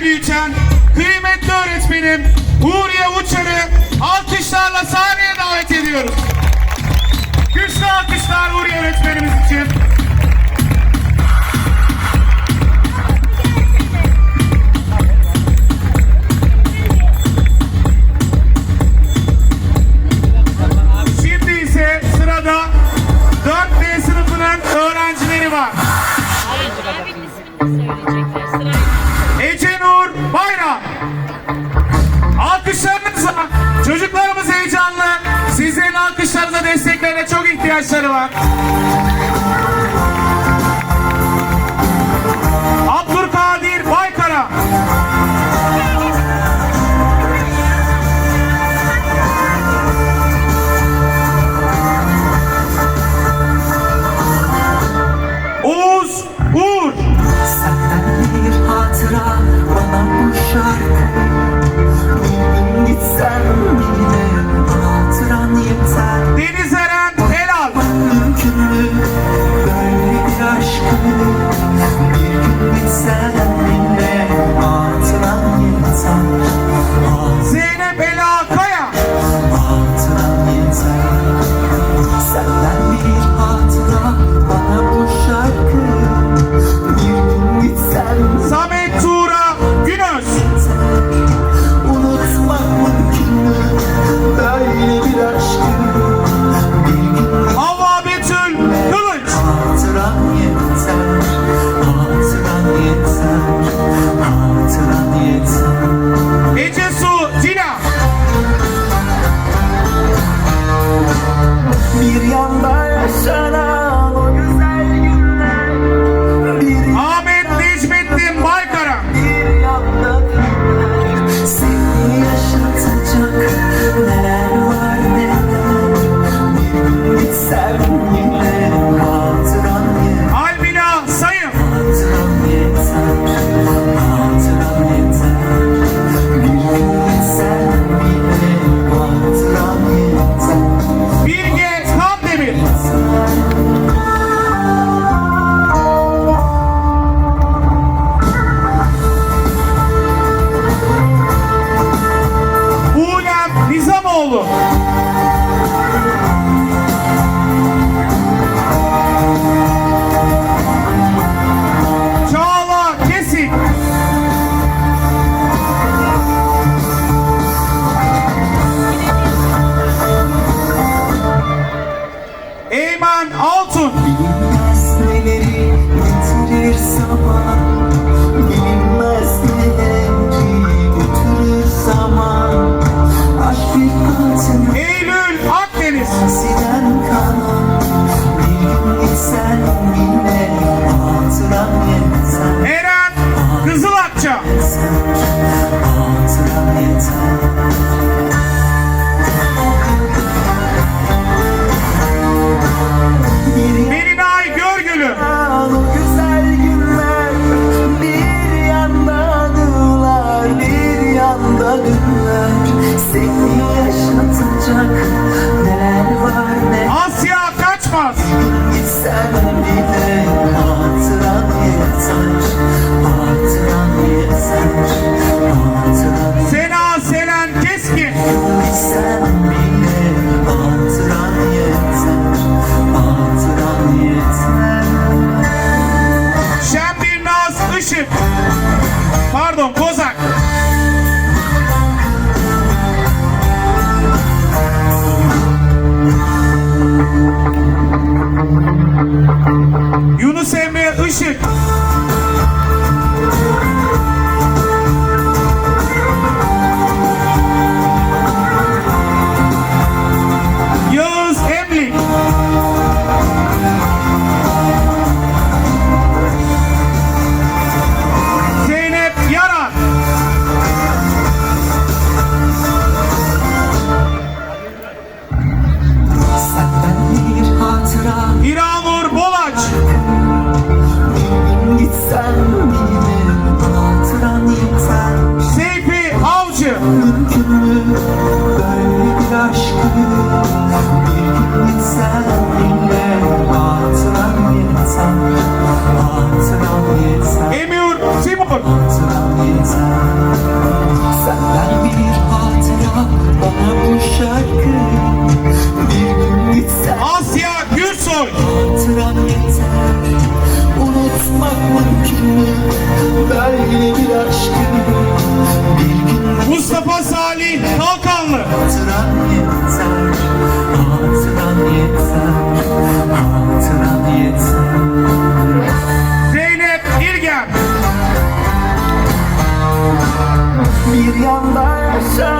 Büyüten kıymetli öğretmenim Huriye Uçar'ı alkışlarla sahneye davet ediyoruz. Güçlü alkışlar Huriye öğretmenimiz için. Onur Bayram. Alkışlarınızla çocuklarımız heyecanlı. Sizlerin alkışlarınıza desteklerine çok ihtiyaçları var. Pardon Kozak. Yunus Emre Işık. Böyle bir aşkı Bir gün Mustafa Salih Kalkanlı. hatıran yeter Hatıran yeter Hatıran yeter Zeynep İlgen. Bir yanda yaşanan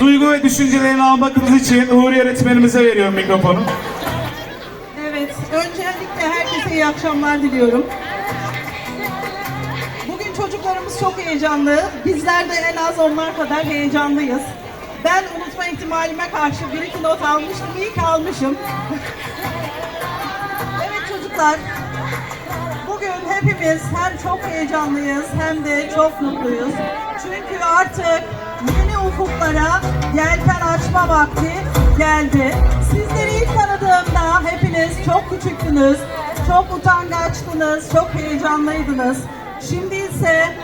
Duygu ve düşüncelerini almak için Uğur öğretmenimize veriyorum mikrofonu. Evet, öncelikle herkese iyi akşamlar diliyorum. Bugün çocuklarımız çok heyecanlı. Bizler de en az onlar kadar heyecanlıyız. Ben unutma ihtimalime karşı bir iki not almıştım. İyi ki almışım. evet çocuklar, bugün hepimiz hem çok heyecanlıyız hem de çok mutluyuz. Çünkü artık yeni ufuklara yelken açma vakti geldi. Sizleri ilk tanıdığımda hepiniz çok küçüktünüz, çok utangaçtınız, çok heyecanlıydınız. Şimdi ise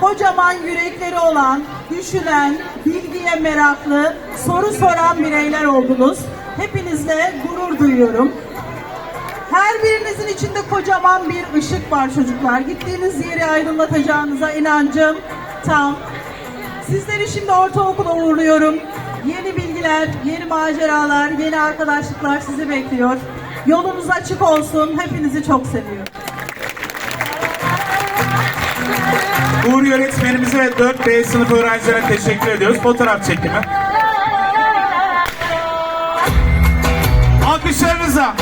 kocaman yürekleri olan, düşünen, bilgiye meraklı, soru soran bireyler oldunuz. Hepinizle gurur duyuyorum. Her birinizin içinde kocaman bir ışık var çocuklar. Gittiğiniz yeri aydınlatacağınıza inancım tam. Sizleri şimdi ortaokula uğurluyorum. Yeni bilgiler, yeni maceralar, yeni arkadaşlıklar sizi bekliyor. Yolunuz açık olsun. Hepinizi çok seviyorum. Uğur öğretmenimize ve 4B sınıf öğrencilerine teşekkür ediyoruz. Fotoğraf çekimi. Alkışlarınıza.